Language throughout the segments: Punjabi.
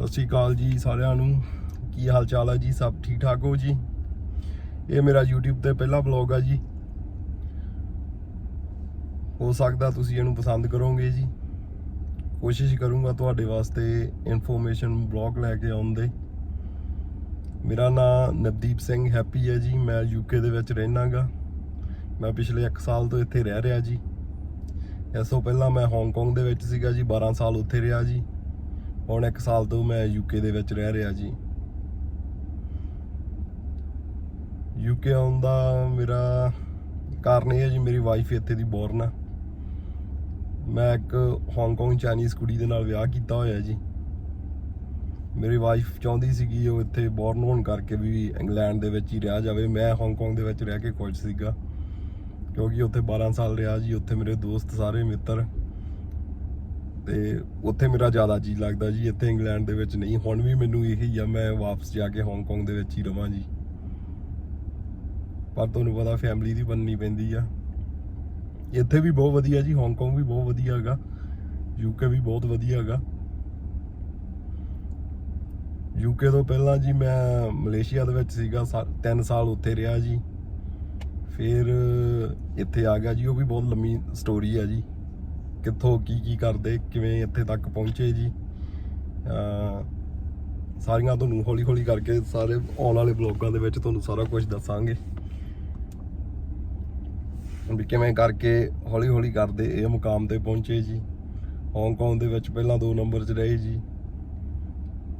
ਸਤਿ ਸ਼੍ਰੀ ਅਕਾਲ ਜੀ ਸਾਰਿਆਂ ਨੂੰ। ਕੀ ਹਾਲ ਚਾਲ ਹੈ ਜੀ? ਸਭ ਠੀਕ ਠਾਕ ਹੋ ਜੀ? ਇਹ ਮੇਰਾ YouTube ਤੇ ਪਹਿਲਾ ਵਲੌਗ ਆ ਜੀ। ਹੋ ਸਕਦਾ ਤੁਸੀਂ ਇਹਨੂੰ ਪਸੰਦ ਕਰੋਗੇ ਜੀ। ਕੋਸ਼ਿਸ਼ ਕਰੂੰਗਾ ਤੁਹਾਡੇ ਵਾਸਤੇ ਇਨਫੋਰਮੇਸ਼ਨ ਬਲੌਗ ਲੈ ਕੇ ਆਉਣ ਦੇ। ਮੇਰਾ ਨਾਮ ਨਵਦੀਪ ਸਿੰਘ ਹੈਪੀ ਹੈ ਜੀ। ਮੈਂ ਯੂਕੇ ਦੇ ਵਿੱਚ ਰਹਿਣਾਗਾ। ਮੈਂ ਪਿਛਲੇ 1 ਸਾਲ ਤੋਂ ਇੱਥੇ ਰਹਿ ਰਿਹਾ ਜੀ। ਇਸ ਤੋਂ ਪਹਿਲਾਂ ਮੈਂ ਹਾਂਗਕਾਂਗ ਦੇ ਵਿੱਚ ਸੀਗਾ ਜੀ। 12 ਸਾਲ ਉੱਥੇ ਰਿਹਾ ਜੀ। ਹੁਣ 1 ਸਾਲ ਤੋਂ ਮੈਂ ਯੂਕੇ ਦੇ ਵਿੱਚ ਰਹਿ ਰਿਹਾ ਜੀ। ਯੂਕੇ ਆਉਣ ਦਾ ਮੇਰਾ ਕਾਰਨ ਇਹ ਹੈ ਜੀ, ਮੇਰੀ ਵਾਈਫ ਇੱਥੇ ਦੀ ਬੋਰਨ ਆ। ਮੈਂ ਇੱਕ ਹਾਂਗਕਾਂਗ ਚਾਈਨੀਜ਼ ਕੁੜੀ ਦੇ ਨਾਲ ਵਿਆਹ ਕੀਤਾ ਹੋਇਆ ਜੀ। ਮੇਰੀ ਵਾਈਫ ਚਾਹੁੰਦੀ ਸੀਗੀ ਉਹ ਇੱਥੇ ਬੋਰਨ ਹੋਣ ਕਰਕੇ ਵੀ ਇੰਗਲੈਂਡ ਦੇ ਵਿੱਚ ਹੀ ਰਹਿ ਜਾਵੇ। ਮੈਂ ਹਾਂਗਕਾਂਗ ਦੇ ਵਿੱਚ ਰਹਿ ਕੇ ਖੁਸ਼ ਸੀਗਾ, ਕਿਉਂਕਿ ਉੱਥੇ 12 ਸਾਲ ਰਿਹਾ ਜੀ। ਉੱਥੇ ਮੇਰੇ ਦੋਸਤ ਸਾਰੇ ਮਿੱਤਰ ਤੇ ਉੱਥੇ ਮੇਰਾ ਜ਼ਿਆਦਾ ਜੀ ਲੱਗਦਾ ਜੀ, ਇੱਥੇ ਇੰਗਲੈਂਡ ਦੇ ਵਿੱਚ ਨਹੀਂ। ਹੁਣ ਵੀ ਮੈਨੂੰ ਇਹੀ ਆ, ਮੈਂ ਵਾਪਸ ਜਾ ਕੇ ਹਾਂਗਕਾਂਗ ਦੇ ਵਿੱਚ ਹੀ ਰਵਾਂ ਜੀ। ਪਰ ਤੁਹਾਨੂੰ ਪਤਾ ਫੈਮਿਲੀ ਦੀ ਬੰਨਣੀ ਪੈਂਦੀ ਆ। ਇੱਥੇ ਵੀ ਬਹੁਤ ਵਧੀਆ ਜੀ ਹਾਂਗਕਾਂਗ ਵੀ ਬਹੁਤ ਵਧੀਆ ਹੈਗਾ। ਯੂਕੇ ਵੀ ਬਹੁਤ ਵਧੀਆ ਹੈਗਾ। ਯੂਕੇ ਤੋਂ ਪਹਿਲਾਂ ਜੀ ਮੈਂ ਮਲੇਸ਼ੀਆ ਦੇ ਵਿੱਚ ਸੀਗਾ 3 ਸਾਲ ਉੱਥੇ ਰਿਹਾ ਜੀ। ਫਿਰ ਇੱਥੇ ਆ ਗਿਆ ਜੀ, ਉਹ ਵੀ ਬਹੁਤ ਲੰਮੀ ਸਟੋਰੀ ਆ ਜੀ। ਕਿੱਥੋਂ ਕੀ ਕੀ ਕਰਦੇ, ਕਿਵੇਂ ਇੱਥੇ ਤੱਕ ਪਹੁੰਚੇ ਜੀ। ਸਾਰੀਆਂ ਤੁਹਾਨੂੰ ਹੌਲੀ ਹੌਲੀ ਕਰਕੇ ਸਾਰੇ ਆਉਣ ਵਾਲੇ ਬਲੌਗਾਂ ਦੇ ਵਿੱਚ ਤੁਹਾਨੂੰ ਸਾਰਾ ਕੁਝ ਦੱਸਾਂਗੇ। ਵੀ ਕਿਵੇਂ ਕਰਕੇ ਹੌਲੀ ਹੌਲੀ ਕਰਦੇ, ਇਹ ਮੁਕਾਮ ਤੇ ਪਹੁੰਚੇ ਜੀ। ਹਾਂਗਕਾਂਗ ਦੇ ਵਿੱਚ ਪਹਿਲਾਂ 2 ਨੰਬਰ 'ਚ ਰਹੇ ਜੀ।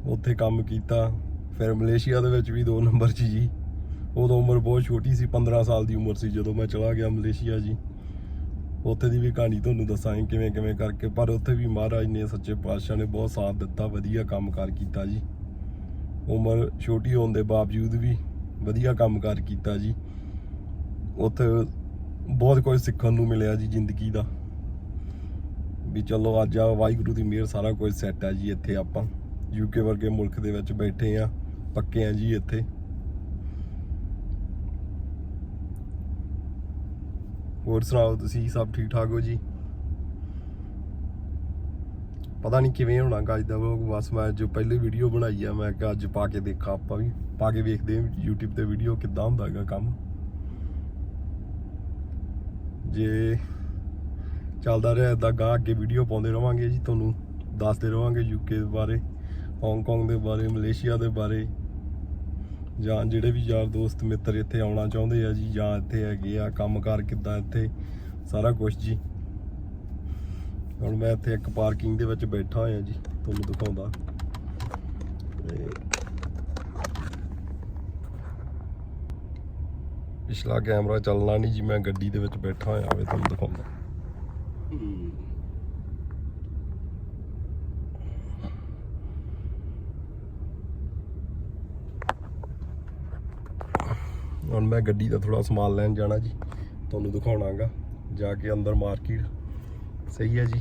ਉੱਥੇ ਕੰਮ ਕੀਤਾ, ਫਿਰ ਮਲੇਸ਼ੀਆ ਦੇ ਵਿੱਚ ਵੀ 2 ਨੰਬਰ 'ਚ ਜੀ। ਉਦੋਂ ਉਮਰ ਬਹੁਤ ਛੋਟੀ ਸੀ 15 ਸਾਲ ਦੀ ਉਮਰ ਸੀ ਜਦੋਂ ਮੈਂ ਚਲਾ ਗਿਆ ਮਲੇਸ਼ੀਆ ਜੀ। ਉੱਥੇ ਦੀ ਵੀ ਕਹਾਣੀ ਤੁਹਾਨੂੰ ਦੱਸਾਂਗੇ ਕਿਵੇਂ ਕਿਵੇਂ ਕਰਕੇ, ਪਰ ਉੱਥੇ ਵੀ ਮਹਾਰਾਜ ਨੇ ਸੱਚੇ ਪਾਤਸ਼ਾਹ ਨੇ ਬਹੁਤ ਸਾਥ ਦਿੱਤਾ, ਵਧੀਆ ਕੰਮਕਾਰ ਕੀਤਾ ਜੀ। ਉਮਰ ਛੋਟੀ ਹੋਣ ਦੇ ਬਾਵਜੂਦ ਵੀ ਵਧੀਆ ਕੰਮਕਾਰ ਕੀਤਾ ਜੀ। ਉੱਥੇ ਬਹੁਤ ਕੁਝ ਸਿੱਖਣ ਨੂੰ ਮਿਲਿਆ ਜੀ ਜ਼ਿੰਦਗੀ ਦਾ। ਵੀ ਚਲੋ ਅੱਜ ਆ ਵਾਹਿਗੁਰੂ ਦੀ ਮਿਹਰ ਸਾਰਾ ਕੁਝ ਸੈੱਟ ਹੈ ਜੀ ਇੱਥੇ ਆਪਾਂ। ਯੂਕੇ ਵਰਗੇ ਮੁਲਕ ਦੇ ਵਿੱਚ ਬੈਠੇ ਆ, ਪੱਕੇ ਆ ਜੀ ਇੱਥੇ। ਹੋਰ ਸੁਣਾਓ ਤੁਸੀਂ, ਸਭ ਠੀਕ ਠਾਕ ਹੋ ਜੀ? ਪਤਾ ਨਹੀਂ ਕਿਵੇਂ ਹੋਣਾ ਗਾ ਅੱਜ ਦਾ ਵਲੋਗ ਬਸ ਮੈਂ ਜੋ ਪਹਿਲੀ ਵੀਡੀਓ ਬਣਾਈ ਆ, ਮੈਂ ਕਿਹਾ ਅੱਜ ਪਾ ਕੇ ਦੇਖਾਂ ਆਪਾਂ ਵੀ, ਪਾ ਕੇ ਵੇਖਦੇ ਹਾਂ YouTube ਤੇ ਵੀਡੀਓ ਕਿੱਦਾਂ ਹੁੰਦਾ ਹੈਗਾ ਕੰਮ। ਜੇ ਚੱਲਦਾ ਰਿਹਾ ਇਦਾਂ ਗਾਂ ਅੱਗੇ ਵੀਡੀਓ ਪਾਉਂਦੇ ਰਵਾਂਗੇ ਜੀ ਤੁਹਾਨੂੰ, ਦੱਸਦੇ ਰਵਾਂਗੇ ਯੂਕੇ ਦੇ ਬਾਰੇ ਹਾਂਗਕਾਂਗ ਦੇ ਬਾਰੇ ਮਲੇਸ਼ੀਆ ਦੇ ਬਾਰੇ ਜਾਂ ਜਿਹੜੇ ਵੀ ਯਾਰ ਦੋਸਤ, ਮਿੱਤਰ ਇੱਥੇ ਆਉਣਾ ਚਾਹੁੰਦੇ ਆ ਜੀ, ਜਾਂ ਇੱਥੇ ਹੈਗੇ ਆ ਕੰਮਕਾਰ ਕਿੱਦਾਂ ਇੱਥੇ, ਸਾਰਾ ਕੁਝ ਜੀ। ਹੁਣ ਮੈਂ ਇੱਥੇ ਇੱਕ ਪਾਰਕਿੰਗ ਦੇ ਵਿੱਚ ਬੈਠਾ ਹੋਇਆ ਜੀ, ਤੁਹਾਨੂੰ ਦਿਖਾਉਂਦਾ। ਤੇ ਪਿਛਲਾ ਕੈਮਰਾ ਚੱਲਣਾ ਨਹੀਂ ਜੀ, ਮੈਂ ਗੱਡੀ ਦੇ ਵਿੱਚ ਬੈਠਾ ਹੋਇਆ ਵੇ ਤੁਹਾਨੂੰ ਦਿਖਾਉਂਦਾ। ਹੁਣ ਮੈਂ ਗੱਡੀ ਦਾ ਥੋੜਾ ਸਮਾਨ ਲੈਣ ਜਾਣਾ ਜੀ, ਤੁਹਾਨੂੰ ਦਿਖਾਉਣਾਗਾ, ਜਾ ਕੇ ਅੰਦਰ ਮਾਰਕੀਟ ਸਹੀ ਹੈ ਜੀ।